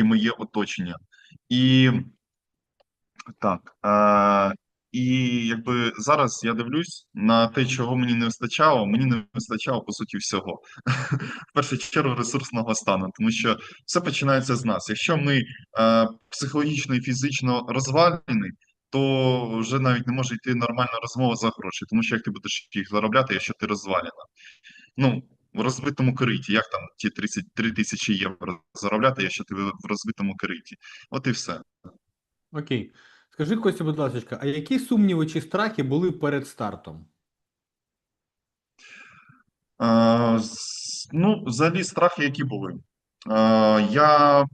моє оточення. І так. Е, і якби зараз я дивлюсь на те, чого мені не вистачало, мені не вистачало по суті всього. В першу чергу ресурсного стану, тому що все починається з нас. Якщо ми е, психологічно і фізично розвалені, то вже навіть не може йти нормальна розмова за гроші, тому що як ти будеш їх заробляти, якщо ти розвалена? Ну, в розбитому кориті, як там ті 33 тисячі євро заробляти, якщо ти в розбитому кориті? От і все. Окей. Скажи, Костя, будь ласка, а які сумніви чи страхи були перед стартом? Е, ну, взагалі, страхи, які були. Е, я,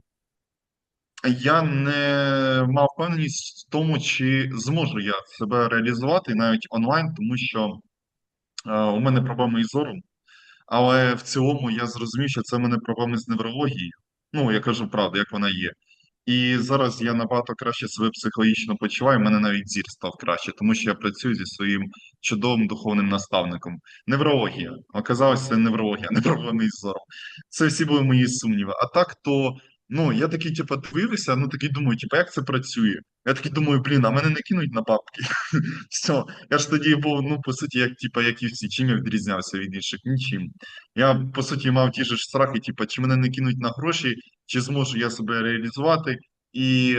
я не мав впевненість в тому, чи зможу я себе реалізувати навіть онлайн, тому що е, у мене проблеми із зором, але в цілому я зрозумів, що це мене проблеми з неврологією. Ну, я кажу правду, як вона є. І зараз я набагато краще себе психологічно почуваю. Мене навіть зір став краще, тому що я працюю зі своїм чудовим духовним наставником. Неврологія. оказалося це неврологія, не проблеми зором. Це всі були мої сумніви. А так то, ну я такий, типу, дивився, ну такий думаю, типу, як це працює? Я такий думаю, блін, а мене не кинуть на бабки. Все, я ж тоді був, ну, по суті, як типу, як і всі, чим я відрізнявся від інших? Нічим. Я, по суті, мав ті ж страхи, типу, чи мене не кинуть на гроші, чи зможу я себе реалізувати, і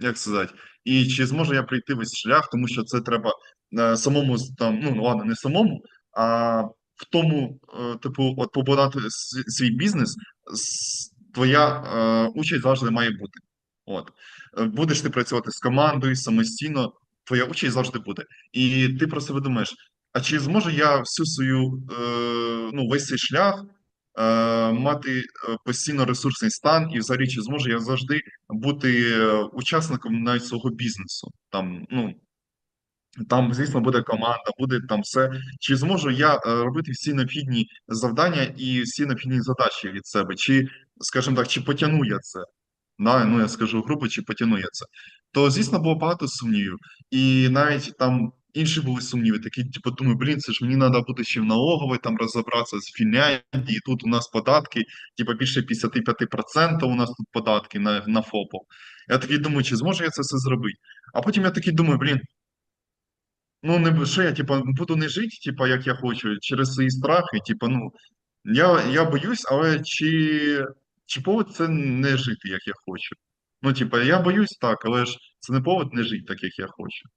як сказати, і чи зможу я прийти весь шлях, тому що це треба е, самому там, ну ладно, не самому, а в тому, е, типу, от побудувати свій бізнес, с- твоя е, участь завжди має бути. От. Е, Будеш ти працювати з командою самостійно, твоя участь завжди буде. І ти про себе думаєш, а чи зможу я всю свою, е, ну, весь цей шлях е, мати е, постійно ресурсний стан, і взагалі чи зможу я завжди бути учасником навіть свого бізнесу. Там, ну, там, звісно, буде команда, буде там все. Чи зможу я е, робити всі необхідні завдання і всі необхідні задачі від себе? Чи, скажімо так, чи потягну я це? Да, ну я скажу грубо, чи потягну я це? То, звісно, було багато сумнівів. І навіть там інші були сумніви, такі, типу, думаю, блін, це ж мені треба буде ще в налоговій там розібратися з Фінляндії, тут у нас податки, типу, більше 55% у нас тут податки на, на ФОПу. Я такий думаю, чи зможу я це все зробити? А потім я такий думаю, блін, ну не що я, типу, буду не жити, типу, як я хочу, через свої страхи, типу, ну, я, я боюсь, але чи, чи повод це не жити, як я хочу? Ну, типу, я боюсь так, але ж це не повод не жити так, як я хочу.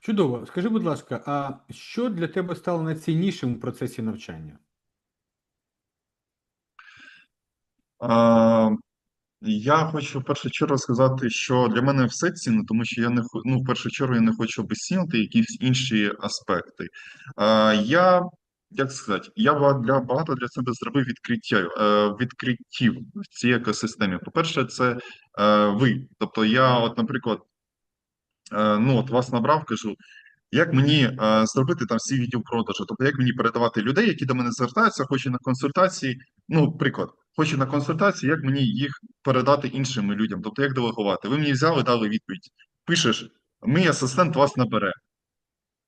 Чудово. Скажи, будь ласка, а що для тебе стало найціннішим у процесі навчання? А, я хочу в першу чергу сказати, що для мене все цінно, тому що я не ну, в першу чергу я не хочу обесцінити якісь інші аспекти. А, я, як сказати, я для багато для себе зробив відкриття, е, відкриттів в цій екосистемі. По-перше, це е, ви. Тобто, я, от, наприклад, е, ну от вас набрав, кажу. Як мені е, зробити там свій відділ продажу? Тобто, як мені передавати людей, які до мене звертаються, хочуть на консультації. Ну, приклад, хочу на консультації, як мені їх передати іншим людям? Тобто, як делегувати? Ви мені взяли, дали відповідь. Пишеш, мій асистент вас набере.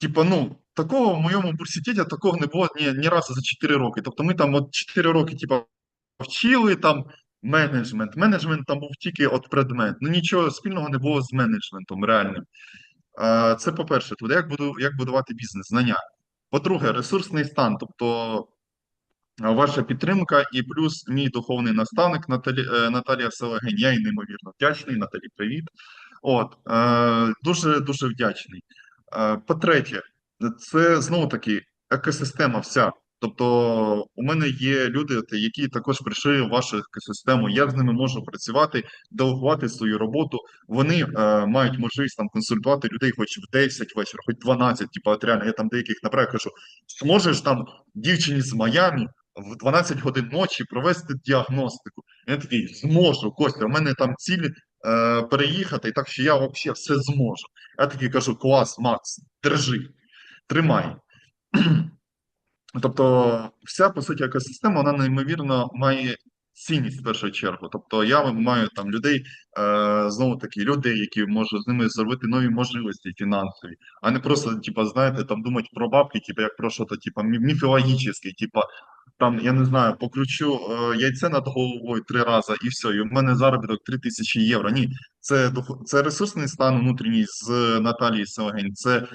Типа, ну, такого в моєму університеті такого не було ні, ні разу за 4 роки. Тобто, ми там от 4 роки, типа, вчили там менеджмент. Менеджмент там був тільки от предмет. Ну нічого спільного не було з менеджментом реальним. Це по-перше, як буду як будувати бізнес, знання. По-друге, ресурсний стан, тобто ваша підтримка, і плюс мій духовний наставник Наталі, е, Наталія Селегень. Я їй неймовірно вдячний. Наталі, привіт. От е, дуже дуже вдячний. Е, По-третє, це знову таки екосистема вся. Тобто, у мене є люди, які також прийшли в вашу екосистему. Я з ними можу працювати, делегувати свою роботу. Вони е, мають можливість там консультувати людей, хоч в 10 вечора, хоч 12, типу, от реально, я там деяких направляю, кажу, зможеш там дівчині з Майамі в 12 годин ночі провести діагностику. Я такий зможу, Костя, у мене там ціль е, переїхати, і так що я взагалі все зможу. Я такий кажу: клас, Макс, держи, тримай. Тобто, вся по суті екосистема, вона неймовірно має цінність в першу чергу. Тобто, я маю там людей, е, знову таки, людей, які можуть з ними зробити нові можливості фінансові, а не просто, типа, знаєте, там думати про бабки, типа як про що-то, типа міфологічне, типа там, я не знаю, покручу е, яйце над головою три рази і все, і в мене заробіток 3 тисячі євро. Ні, це, це ресурсний стан внутрішній з Наталії Селегень, це е,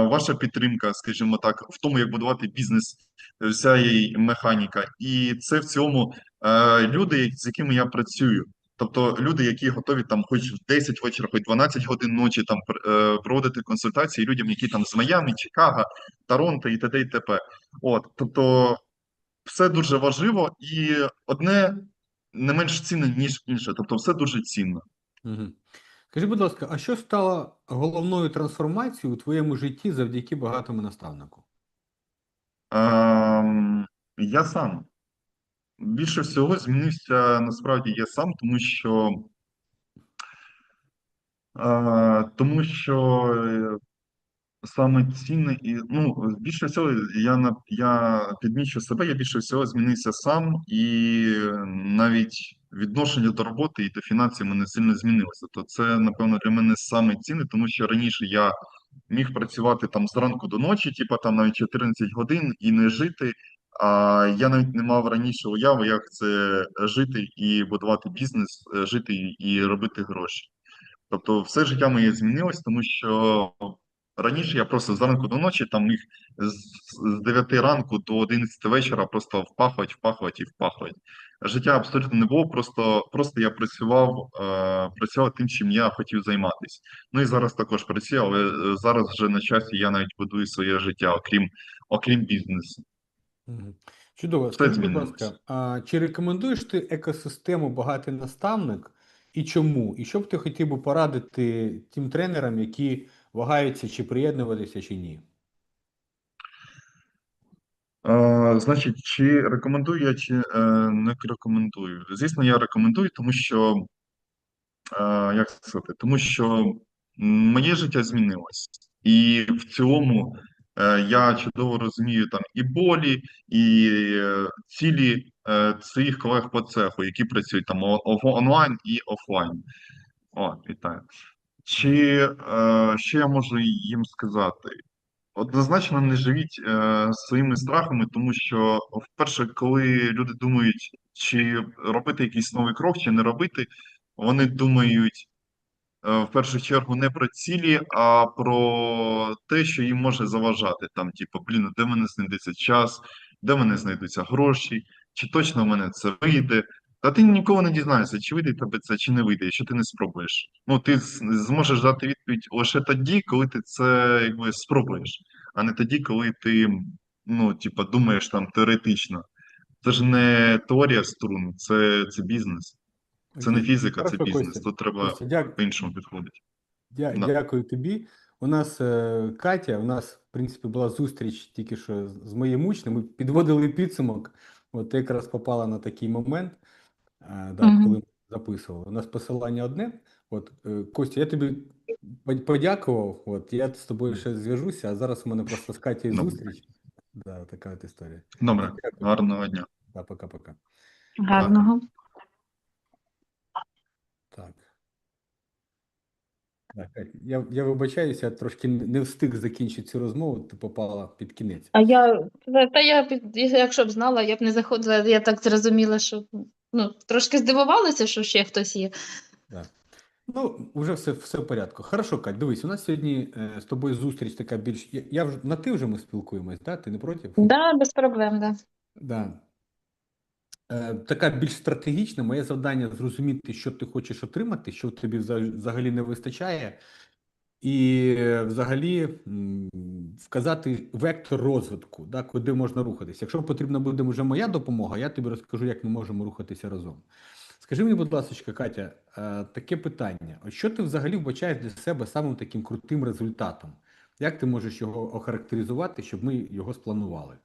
ваша підтримка, скажімо так, в тому, як будувати бізнес, е, вся її механіка. І це в цілому е, люди, з якими я працюю. Тобто люди, які готові там хоч в 10 вечора, хоч 12 годин ночі там е, проводити консультації людям, які там з Майами, Чикаго, Торонто і т.д. і т.п. От, тобто, все дуже важливо і одне не менш цінне, ніж інше. Тобто, все дуже цінно. Угу. Скажи, будь ласка, а що стало головною трансформацією у твоєму житті завдяки багатому наставнику? Ем, я сам більше всього змінився насправді я сам, тому що е, тому що е, саме цінне і ну більше всього я на я підмічу себе, я більше всього змінився сам, і навіть відношення до роботи і до фінансів мене сильно змінилося. То це, напевно, для мене саме цінне, тому що раніше я міг працювати там зранку до ночі, типу там навіть 14 годин і не жити. А я навіть не мав раніше уяви, як це жити і будувати бізнес, е, жити і робити гроші. Тобто, все життя моє змінилось, тому що раніше я просто зранку до ночі там міг з, з 9 ранку до 11 вечора просто впахувати, впахувати і впахувати. Життя абсолютно не було, просто, просто я працював, е, працював тим, чим я хотів займатися. Ну і зараз також працюю, але е, зараз вже на часі я навіть будую своє життя, окрім, окрім бізнесу. Чудово. Скажи, будь ласка, а чи рекомендуєш ти екосистему багатий наставник і чому? І що б ти хотів би порадити тим тренерам, які вагаються, чи приєднуватися, чи ні? Е, значить, чи рекомендую я, чи е, не рекомендую? Звісно, я рекомендую, тому що е, як сказати, тому що моє життя змінилось, і в цілому е, я чудово розумію там і болі, і е, цілі е, своїх колег по цеху, які працюють там онлайн і офлайн. О, вітаю. Чи е, що я можу їм сказати? Однозначно не живіть е, своїми страхами, тому що, вперше, коли люди думають, чи робити якийсь новий крок, чи не робити, вони думають е, в першу чергу не про цілі, а про те, що їм може заважати. Там, типу, блін, де мене знайдеться час, де мене знайдуться гроші, чи точно в мене це вийде. Та ти ніколи не дізнаєшся, чи вийде тебе це, чи не вийде, якщо ти не спробуєш. Ну, ти зможеш дати відповідь лише тоді, коли ти це якби спробуєш, а не тоді, коли ти, ну, типу, думаєш там теоретично. Це ж не теорія струн, це, це бізнес. Це не фізика, це бізнес. Тут треба по-іншому підходити. дя- Да. Дякую тобі. У нас е, Катя, у нас, в принципі, була зустріч тільки що з- з моїм учнем. Ми підводили підсумок. От ти якраз попала на такий момент, да, коли ми записували. У нас посилання одне. От, е, Костя, я тобі подякував. От, я з тобою ще зв'яжуся, а зараз у мене просто з Катєю зустріч. Да, така от історія. Добре, Дякую. гарного дня. Да, пока-пока. Гарного. Так. Так, я, я вибачаюся, я трошки не встиг закінчити цю розмову, ти попала під кінець. А я, та я, якщо б знала, я б не заходила. Я так зрозуміла, що ну, трошки здивувалася, що ще хтось є. Да. Ну, вже все, все в порядку. Хорошо, Кать, дивись, у нас сьогодні е, з тобою зустріч така більш. Я, я вже на ти вже ми спілкуємось, да? Ти не проти? Да, без проблем, да. Да. Е, така більш стратегічна. Моє завдання зрозуміти, що ти хочеш отримати, що тобі взагалі не вистачає, і е, взагалі вказати вектор розвитку, да, куди можна рухатися. Якщо потрібна буде вже моя допомога, я тобі розкажу, як ми можемо рухатися разом. Скажи мені, будь ласка, Катя, е, таке питання: що ти взагалі вбачаєш для себе самим таким крутим результатом? Як ти можеш його охарактеризувати, щоб ми його спланували?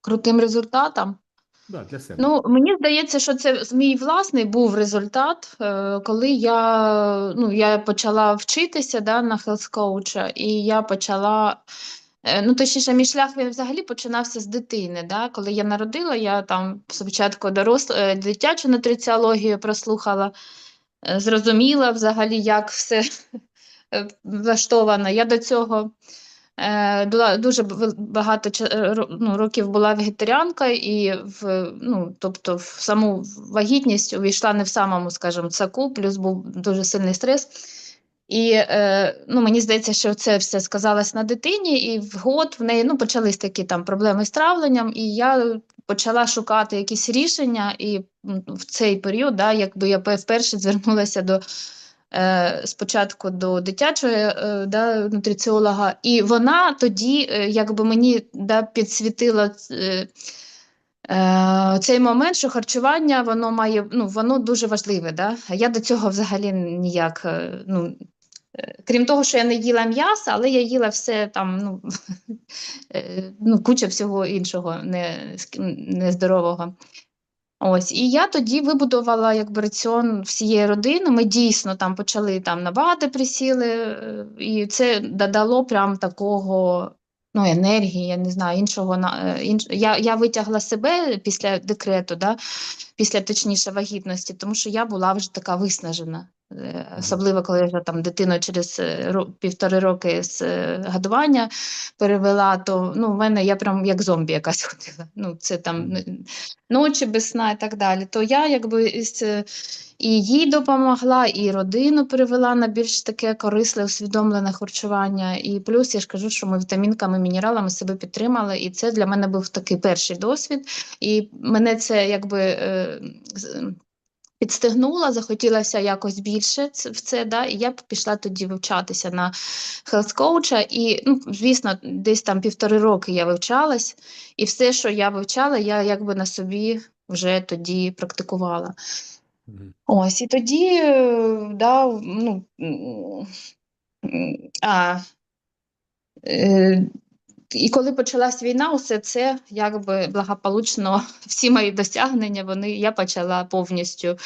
Крутим результатом. Да, для себе. Ну, мені здається, що це мій власний був результат, е, коли я, ну, я почала вчитися да, на health коуча, і я почала, е, ну, точніше, мій шлях він взагалі починався з дитини. Да? Коли я народила, я там спочатку дорос, е, дитячу нутриціологію прослухала, зрозуміла взагалі, як все влаштовано. Я до цього була дуже багато е, ну, років була вегетаріанка, і в, ну, тобто в саму вагітність увійшла не в самому, скажімо, цаку, плюс був дуже сильний стрес. І е, ну, мені здається, що це все сказалось на дитині, і в год в неї ну, почались такі там проблеми з травленням, і я почала шукати якісь рішення, і в цей період, да, якби я вперше звернулася до е, спочатку до дитячого е, да, нутриціолога, і вона тоді е, якби мені да, підсвітила. е, Е, цей момент, що харчування воно має ну воно дуже важливе. Да? Я до цього взагалі ніяк. е, Ну, е, крім того, що я не їла м'яса, але я їла все там, ну, е, ну куча всього іншого не, нездорового. Ось, і я тоді вибудувала якби раціон всієї родини. Ми дійсно там почали там на багато присіли, е, і це додало прям такого ну, енергії, я не знаю, іншого на е, інш... я, я витягла себе після декрету, да, після точніше вагітності, тому що я була вже така виснажена. Особливо, коли я вже там дитину через е, півтори роки з е, годування перевела, то ну, в мене я прям як зомбі якась ходила. Ну, це там ночі без сна і так далі. То я якби е, і їй допомогла, і родину перевела на більш таке корисне, усвідомлене харчування. І плюс я ж кажу, що ми вітамінками, мінералами себе підтримали, і це для мене був такий перший досвід. І мене це якби. З- Підстигнула, захотілося якось більше в це, да, і я пішла тоді вивчатися на health coach. І, ну, звісно, десь там півтори роки я вивчалась, і все, що я вивчала, я якби на собі вже тоді практикувала. Мгм. Ось, і тоді, да, ну, а, е, і коли почалась війна, усе це якби благополучно, всі мої досягнення, вони я почала повністю.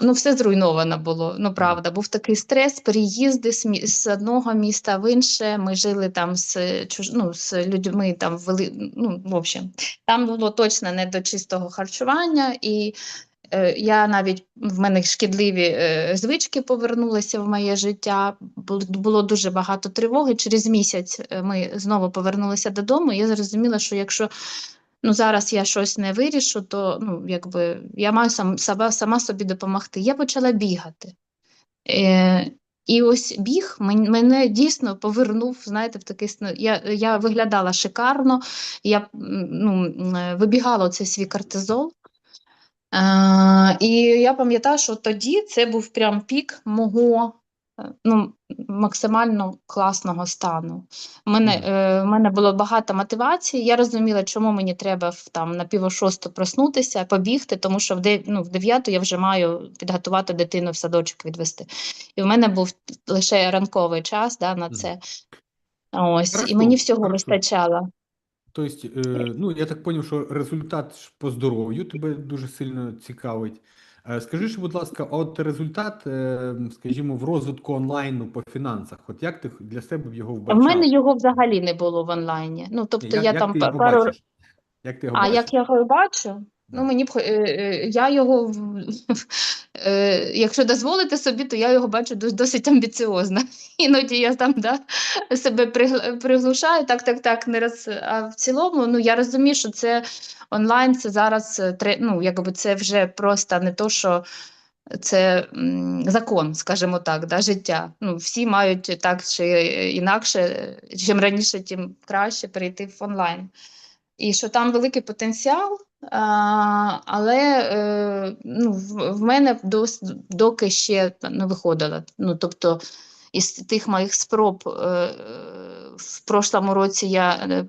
Ну, все зруйновано було. Ну, правда, був такий стрес, переїзди з, мі- з одного міста в інше. Ми жили там з, чуж... ну, з людьми, там вели... ну, в общем, там було точно не до чистого харчування, і я навіть в мене шкідливі е, звички повернулися в моє життя. Було, дуже багато тривоги. Через місяць е, ми знову повернулися додому. І я зрозуміла, що якщо ну, зараз я щось не вирішу, то ну, якби, я маю сам, сама, сама собі допомогти. Я почала бігати. Е, і ось біг мене дійсно повернув, знаєте, в такий я, я виглядала шикарно, я ну, е, вибігала цей свій кортизол. Е, і я пам'ятаю, що тоді це був прям пік мого е, ну, максимально класного стану. У мене, е, в мене було багато мотивації. Я розуміла, чому мені треба в, там, на пів о проснутися, побігти, тому що в, де, ну, в дев'яту я вже маю підготувати дитину в садочок відвести. І в мене був лише ранковий час да, на це. Ось, і мені всього хорошо. вистачало. Тобто, ну, я так зрозумів, що результат по здоров'ю тебе дуже сильно цікавить. Е, Скажи, будь ласка, от результат, е, скажімо, в розвитку онлайну по фінансах, от як ти для себе його В У мене його взагалі не було в онлайні. Ну, тобто Як, я як там ти його пару бачиш? Як ти його А бачиш? як я його бачу? Ну, мені е, е, я його, е, якщо дозволити собі, то я його бачу досить амбіціозно. Іноді я там да, себе пригл- приглушаю, так, так, так, не роз... А в цілому, ну я розумію, що це онлайн, це зараз ну, якби це вже просто не то, що це закон, скажімо так, да, життя. Ну, всі мають так чи інакше, чим раніше, тим краще перейти в онлайн і що там великий потенціал, але е, ну, в, мене доки ще не виходило. Ну, тобто, із тих моїх спроб е, в прошлому році я е,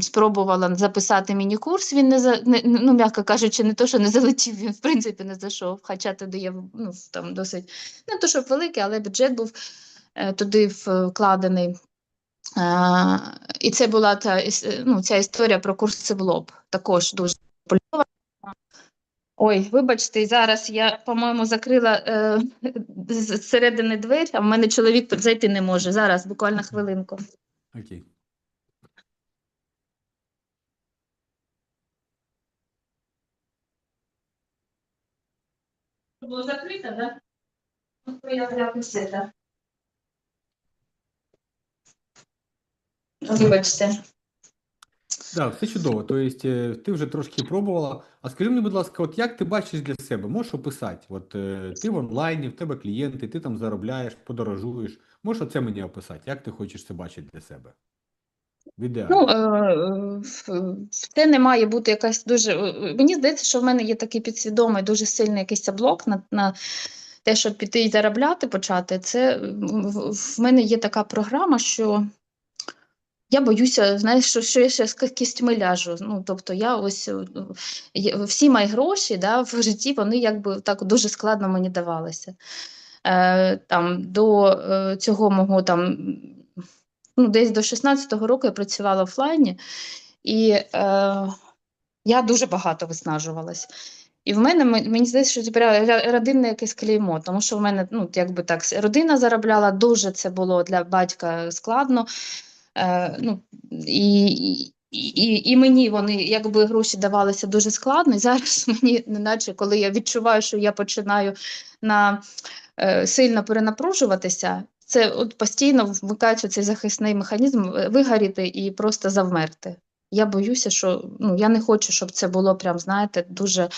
спробувала записати міні-курс, він не, за, не ну, м'яко кажучи, не то, що не залетів, він в принципі не зайшов, хоча туди є ну, там досить, не то, щоб великий, але бюджет був туди вкладений. І це була та, ну, ця історія про курси в лоб. Також дуже популярна. Ой, вибачте, зараз я, по-моєму, закрила е, зсередини двері, а в мене чоловік зайти не може. Зараз, буквально хвилинку. Окей. Було закрито, так? Ну, я якось це. Вибачте. Да, все чудово. Тобто, ти вже трошки пробувала. А скажи мені, будь ласка, от як ти бачиш для себе? Можеш описати? От е, ти в онлайні, в тебе клієнти, ти там заробляєш, подорожуєш. Можеш оце мені описати? Як ти хочеш це бачити для себе? В ідеалі. Ну, це не має бути якась дуже. е, Мені здається, що в мене є такий підсвідомий, дуже сильний якийсь блок на, на те, щоб піти і заробляти почати. Це в мене є така програма, що я боюся, знаєш, що, що я ще з кістьми ляжу. Ну, тобто, я ось е, всі мої гроші да, в житті, вони якби так дуже складно мені давалися. Е, там, до е, цього мого там, ну, десь до 16-го року я працювала офлайні, і е, я дуже багато виснажувалась. І в мене мені здається, що це родинне якесь клеймо, тому що в мене ну, якби так, родина заробляла дуже це було для батька складно. Е, ну, і, і, і, мені вони якби гроші давалися дуже складно. І зараз мені, неначе коли я відчуваю, що я починаю на е, сильно перенапружуватися, це от постійно вмикається цей захисний механізм е, вигоріти і просто завмерти. Я боюся, що ну, я не хочу, щоб це було прям, знаєте, дуже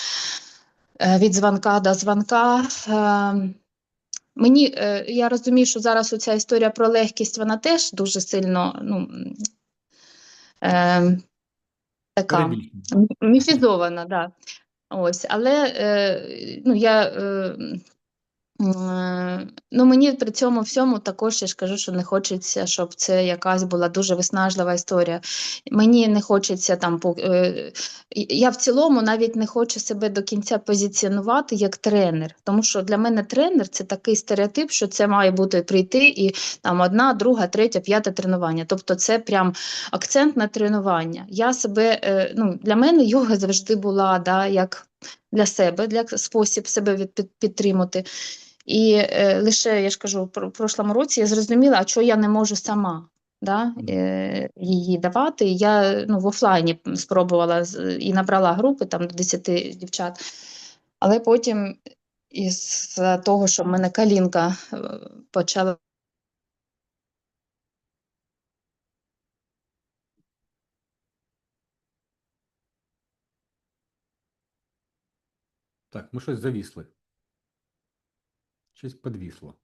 е, від дзвонка до дзвонка. Е, мені, е, я розумію, що зараз оця історія про легкість, вона теж дуже сильно ну, е, така міфізована, да. Ось, але е, ну, я, е, ну, мені при цьому всьому також я ж кажу, що не хочеться, щоб це якась була дуже виснажлива історія. Мені не хочеться там, е, я в цілому навіть не хочу себе до кінця позиціонувати як тренер, тому що для мене тренер це такий стереотип, що це має бути прийти і там одна, друга, третя, п'яте тренування. Тобто це прям акцент на тренування. Я себе, е, ну, для мене йога завжди була да, як для себе, для спосіб себе підтримати. І е, лише, я ж кажу, в прошлому році я зрозуміла, а чого я не можу сама да, е, її давати. Я ну, в офлайні спробувала і набрала групи там до 10 дівчат. Але потім із того, що в мене калінка е, почала Так, ми щось завісли. Щось підвісло.